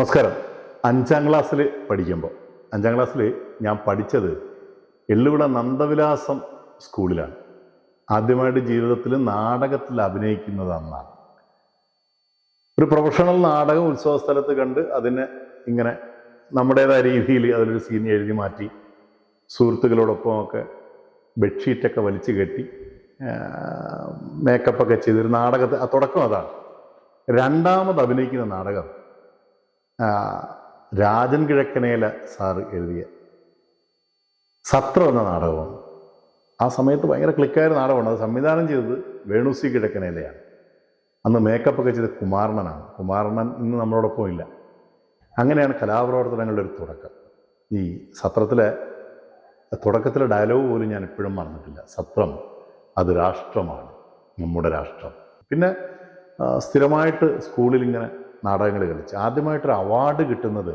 നമസ്കാരം. അഞ്ചാം ക്ലാസ്സിൽ പഠിക്കുമ്പോൾ. അഞ്ചാം ക്ലാസ്സിൽ ഞാൻ പഠിച്ചത് എള്ളുവിള നന്ദവിലാസം സ്കൂളിലാണ്. ആദ്യമായിട്ട് ജീവിതത്തിൽ നാടകത്തിൽ അഭിനയിക്കുന്നത് അന്നാണ് ഒരു പ്രൊഫഷണൽ നാടകം ഉത്സവ സ്ഥലത്ത് കണ്ട് അതിനെ ഇങ്ങനെ നമ്മുടേതായ രീതിയിൽ അതിലൊരു സീൻ എഴുതി മാറ്റി സുഹൃത്തുക്കളോടൊപ്പമൊക്കെ ബെഡ്ഷീറ്റൊക്കെ വലിച്ചു കെട്ടി മേക്കപ്പൊക്കെ ചെയ്തൊരു നാടകത്തെ തുടക്കം അതാണ്. രണ്ടാമത് അഭിനയിക്കുന്ന നാടകം രാജൻ കിഴക്കനേല സാറ് എഴുതിയ സത്രം എന്ന നാടകമാണ്. ആ സമയത്ത് ഭയങ്കര ക്ലിക്കായ നാടകമാണ്. അത് സംവിധാനം ചെയ്തത് വേണുസി കിഴക്കനേലയാണ്. അന്ന് മേക്കപ്പ് ഒക്കെ ചെയ്ത് കുമാരണനാണ് കുമാരണൻ ഇന്ന് നമ്മളോടൊപ്പം ഇല്ല. അങ്ങനെയാണ് കലാപ്രവർത്തനങ്ങളുടെ ഒരു തുടക്കം. ഈ സത്രത്തിലെ തുടക്കത്തിലെ ഡയലോഗ് പോലും ഞാൻ എപ്പോഴും മറന്നിട്ടില്ല. സത്രം അത് രാഷ്ട്രമാണ്. നമ്മുടെ രാഷ്ട്രം. പിന്നെ സ്ഥിരമായിട്ട് സ്കൂളിൽ ഇങ്ങനെ നാടകങ്ങൾ കളിച്ച്. ആദ്യമായിട്ടൊരു അവാർഡ് കിട്ടുന്നത്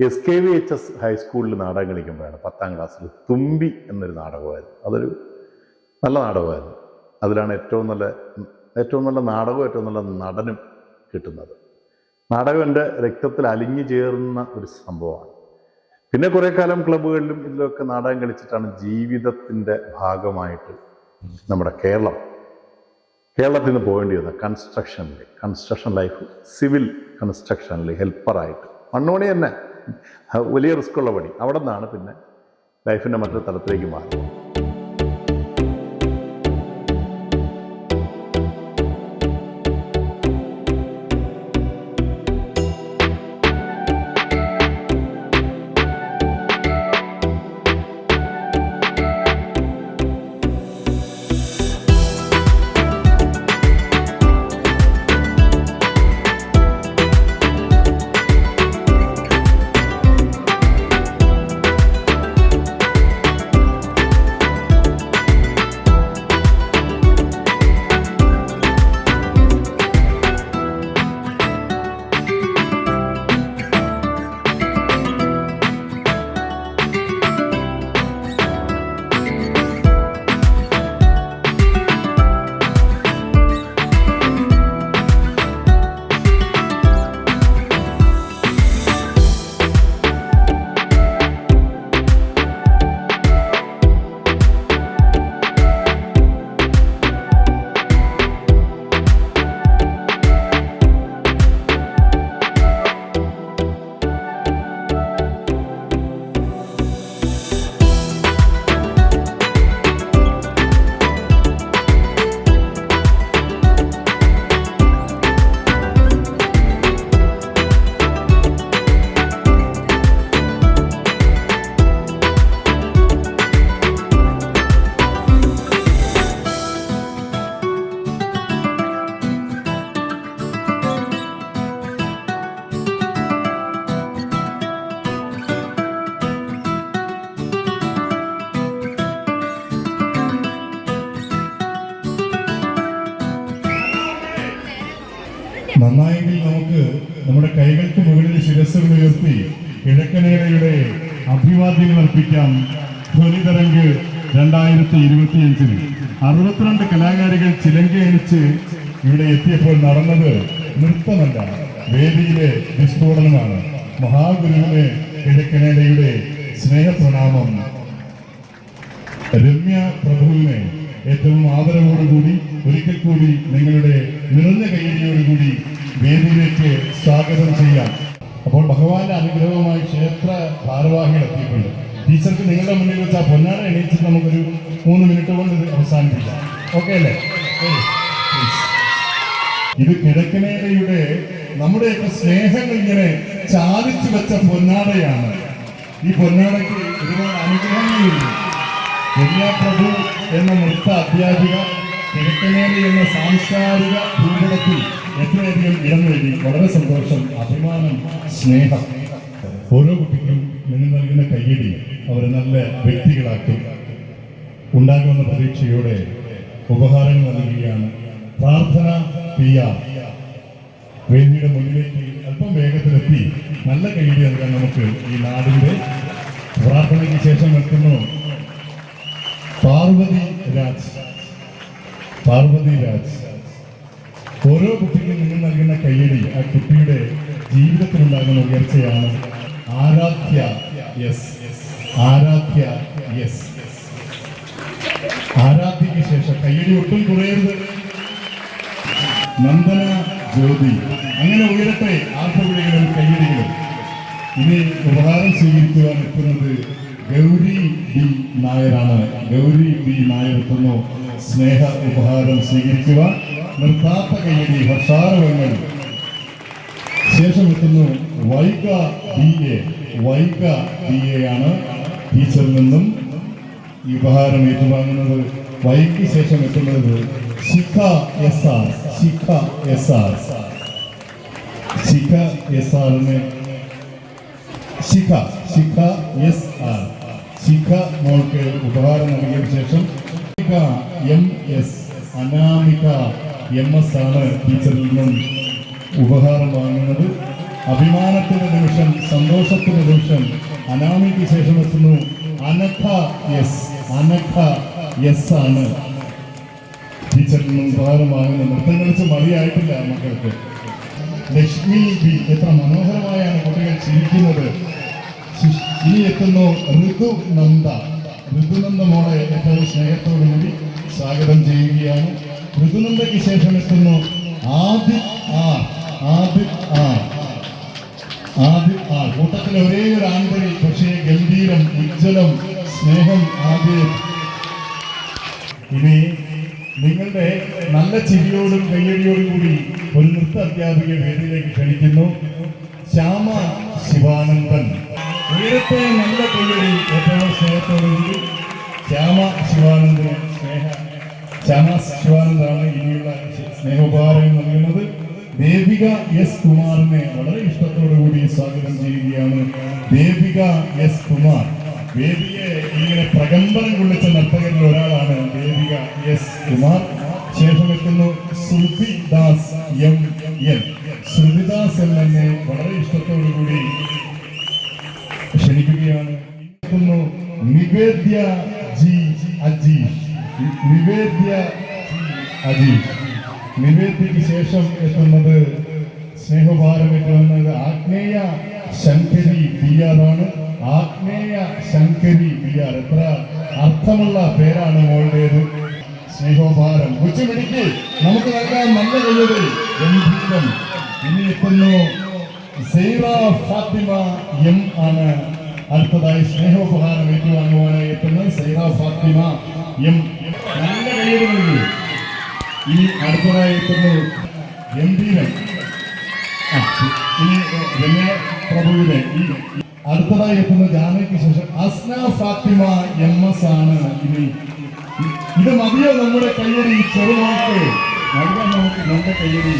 S K V H S ഹൈസ്കൂളിൽ നാടകം കളിക്കുമ്പോഴാണ്. പത്താം ക്ലാസ്സിൽ തുമ്പി എന്നൊരു നാടകമായിരുന്നു. അതൊരു നല്ല നാടകമായിരുന്നു. അതിലാണ് ഏറ്റവും നല്ല ഏറ്റവും നല്ല നാടകവും ഏറ്റവും നല്ല നടനും കിട്ടുന്നത്. നാടകം എന്റെ രക്തത്തിൽ അലിഞ്ഞു ചേർന്ന ഒരു സംഭവമാണ്. പിന്നെ കുറേ കാലം ക്ലബ്ബുകളിലും ഇതിലൊക്കെ നാടകം കളിച്ചിട്ടാണ് ജീവിതത്തിന്റെ ഭാഗമായിട്ട് നമ്മുടെ കേരളം കേരളത്തിൽ നിന്ന് പോകേണ്ടി വന്ന കൺസ്ട്രക്ഷനിൽ കൺസ്ട്രക്ഷൻ ലൈഫ് സിവിൽ കൺസ്ട്രക്ഷനിൽ ഹെൽപ്പറായിട്ട് മണ്ണോണി തന്നെ. വലിയ റിസ്ക് ഉള്ള പണി. അവിടെ നിന്നാണ് പിന്നെ ലൈഫിന്റെ മറ്റൊരു തലത്തിലേക്ക് മാറി നന്നായെങ്കിൽ നമുക്ക് നമ്മുടെ കൈകൾക്ക് മുകളിൽ ശിരസ്സുകൾ ഉയർത്തി കിഴക്കനേരയുടെ അഭിവാദ്യങ്ങൾ അർപ്പിക്കാം. ധ്വനിതരംഗ് രണ്ടായിരത്തി ഇരുപത്തിയഞ്ചിന് അറുപത്തിരണ്ട് കലാകാരികൾ ചിലങ്കയണിച്ച് ഇവിടെ എത്തിയപ്പോൾ നടന്നത് നൃത്തമല്ല വേദിയിലെ വിസ്ഫോടനമാണ്. മഹാഗുരുവിന് കിഴക്കനേരയുടെ സ്നേഹപ്രണാമം രമ്യ പ്രഭുവിനെ ഏറ്റവും ആദരവോടുകൂടി ഒരിക്കൽ കൂടി നിങ്ങളുടെ നിറഞ്ഞ കൈയടിയോടുകൂടി വേദിയിലേക്ക് സ്വാഗതം ചെയ്യാം. അപ്പോൾ ഭഗവാന്റെ അനുഗ്രഹവുമായി ക്ഷേത്ര ഭാരവാഹികൾ എത്തിയിട്ടുണ്ട്. ടീച്ചർക്ക് നിങ്ങളുടെ മുന്നിൽ വെച്ച് ആ പൊന്നാട എണീച്ചിട്ട് നമുക്കൊരു മൂന്ന് മിനിറ്റ് കൊണ്ട് അവസാനിപ്പിക്കാം. ഓക്കെ അല്ലേ? ഇത് കിഴക്കനേരയുടെ നമ്മുടെയൊക്കെ സ്നേഹങ്ങൾ ഇങ്ങനെ ചാലിച്ചു വെച്ച പൊന്നാടയാണ്. ഈ പൊന്നാടയ്ക്ക് ഒരുപാട് അനുഗ്രഹങ്ങളുണ്ട്. എല്ലാ പ്രഭു എന്ന നൃത്ത അധ്യാപിക കിഴക്കനേരി എന്ന സാംസ്കാരിക ഭൂപടത്തിൽ എത്രയധികം ഇടം നേടി. വളരെ സന്തോഷം അഭിമാനം സ്നേഹം. ഓരോ കുട്ടിക്കും നിങ്ങൾ നൽകുന്ന കയ്യടി അവരെ നല്ല വ്യക്തികളാക്കി ഉണ്ടാകുമെന്ന പ്രതീക്ഷയോടെ ഉപഹാരങ്ങൾ നൽകുകയാണ്. പ്രാർത്ഥന പി വേദിയുടെ മുന്നിലേക്ക് അല്പം വേഗത്തിലെത്തി നല്ല കയ്യടി നൽകാൻ നമുക്ക് ഈ നാടിന്റെ പ്രാർത്ഥനയ്ക്ക് ശേഷം നിൽക്കുന്നു. പാർവതി രാജ്. പാർവതി രാജ്. ഓരോ കുട്ടിക്കും നിങ്ങൾ നൽകുന്ന കയ്യടി ആ കുട്ടിയുടെ ജീവിതത്തിലുണ്ടാകുന്ന ഉയർച്ചയാണ് ആരാധ്യ യെസ്. ആരാധ്യ യെസ്. ആരാധ്യയ്ക്ക് ശേഷം കയ്യടി ഒട്ടും കുറയരുത്. നന്ദന ജ്യോതി. അങ്ങനെ ഉയരട്ടെ ആർപ്പവിളികളും കയ്യടികളും ഇനി ഉപഹാരം സ്വീകരിക്കുവാൻ എത്തുന്നത് ഗൗരി ബി നായരാണ്. ഗൗരി ബി നായർ എത്തുന്നു സ്നേഹ ഉപഹാരം സ്വീകരിക്കുക. നിർത്താത്ത കയ്യടി ഹർഷാരവങ്ങൾ. ശേഷം എത്തുന്നു Vaika B A. Vaika B A ആണ് ടീച്ചറിൽ നിന്നും ഈ ഉപഹാരം ഏറ്റുവാങ്ങുന്നത്. വൈക്ക് ശേഷം എത്തുന്നത് Shikha S R. Shikha S R. Shikha S ആറിന് ശിഖ ശിഖ എസ് ആർ. ശിഖ മോൾക്ക് ഉപഹാരം നൽകിയ ശേഷം M S Anamika M S ആണ് ടീച്ചറിൽ നിന്നും ഉപഹാരം വാങ്ങുന്നത്. അഭിമാനത്തിന്റെ നിമിഷം സന്തോഷത്തിന്റെ നിമിഷം അനാമിക്ക് ശേഷം എത്തുന്നു അനഖ എസ് അനഖ എസ് ആണ് ടീച്ചറിൽ നിന്നും ഉപഹാരം വാങ്ങുന്നത്. നൃത്തം കളിച്ച് മതിയായിട്ടില്ല മക്കൾക്ക്. ലക്ഷ്മി ബി എത്ര മനോഹരമായാണ് കുട്ടികൾ ചിരിക്കുന്നത്. ശിശ്- ഇനി എത്തുന്നു ഋതു നന്ദ ഋതുനന്ദ മോളെ ഏറ്റവും സ്നേഹത്തോടുകൂടി സ്വാഗതം ചെയ്യുകയാണ്. ഋതുനന്ദയ്ക്ക് ശേഷം എത്തുന്നു Adith R. Adith R. Adith R. കൂട്ടത്തിലെ ഒരേ ഒരു ആന്തരി പക്ഷേ ഗംഭീരം ഉജ്ജ്വലം സ്നേഹം ആദിത് ഇനി നിങ്ങളുടെ നല്ല ചിരിയോടും കയ്യടിയോടും കൂടി ഒരു നൃത്ത അധ്യാപിക വേദിയിലേക്ക് ക്ഷണിക്കുന്നു. ശ്യാമ ശിവാനന്ദൻ. ഉയരത്തെ നല്ല കയ്യടി ഏറ്റവും സ്നേഹത്തോടുകൂടി ശ്യാമ ശിവാനന്ദന് സ്നേഹ ശ്യാമ ശിവാനന്ദാണ് ഇനിയുള്ള സ്നേഹോപഹാരം നൽകുന്നത്. ദേവിക എസ് കുമാറിനെ വളരെ ഇഷ്ടത്തോടുകൂടി സ്വാഗതം ചെയ്യുകയാണ്. ദേവിക എസ് കുമാർ. വേദിയെ ഇങ്ങനെ പ്രകമ്പനം കൊള്ളിച്ച നർത്തകരിൽ ഒരാളാണ് ദേവിക എസ് കുമാർ. ശേഷം എത്തുന്നു Shruthidas M N Shruthidas M എന്നെ വളരെ ഇഷ്ടത്തോടുകൂടി ക്ഷണിക്കുകയാണ്. നിവേദ്യ ജി അജീഷ്. നിവേദ്യ അജീഷ്. നിവേദ്യക്ക് ശേഷം എത്തുന്നത് സ്നേഹഭാരം എത്തുന്നത് ആഗ്നേയ ശങ്കരി ബി ആണ് ആഗ്നേയ ശങ്കരി ബി ആർ. എത്ര അർത്ഥമുള്ള പേരാണ് മോളുടേത്. സ്നേഹോഭാരം ഉച്ചമിടിക്ക് നമുക്ക് നൽകാൻ നല്ല കഴിവ് ഗംഭീരം ഇനി എത്തുന്നു സൈറ ഫാത്തിമ എം ആണ് അടുത്തതായി സ്നേഹോപഹാരം ഏറ്റുവാങ്ങുവാനായി എത്തുന്നത് സേവാ ഫാത്തിമ എം. നല്ല ഈ നൽകി ഇനി അടുത്തതായി എത്തുന്നത് ഗംഭീരൻ ഇനി രമ്യ പ്രഭുവിനെ ഈ അടുത്തതായി എത്തുന്ന ജാനയ്ക്ക് ശേഷം അസ്ന ഫാത്തിമ എം എസ് ആണ് ഇനി. ഇത് മതിയോ നമ്മുടെ കയ്യടി? ഈ ചെറുമാക്ക് നമുക്ക് നമ്മുടെ കയ്യടി?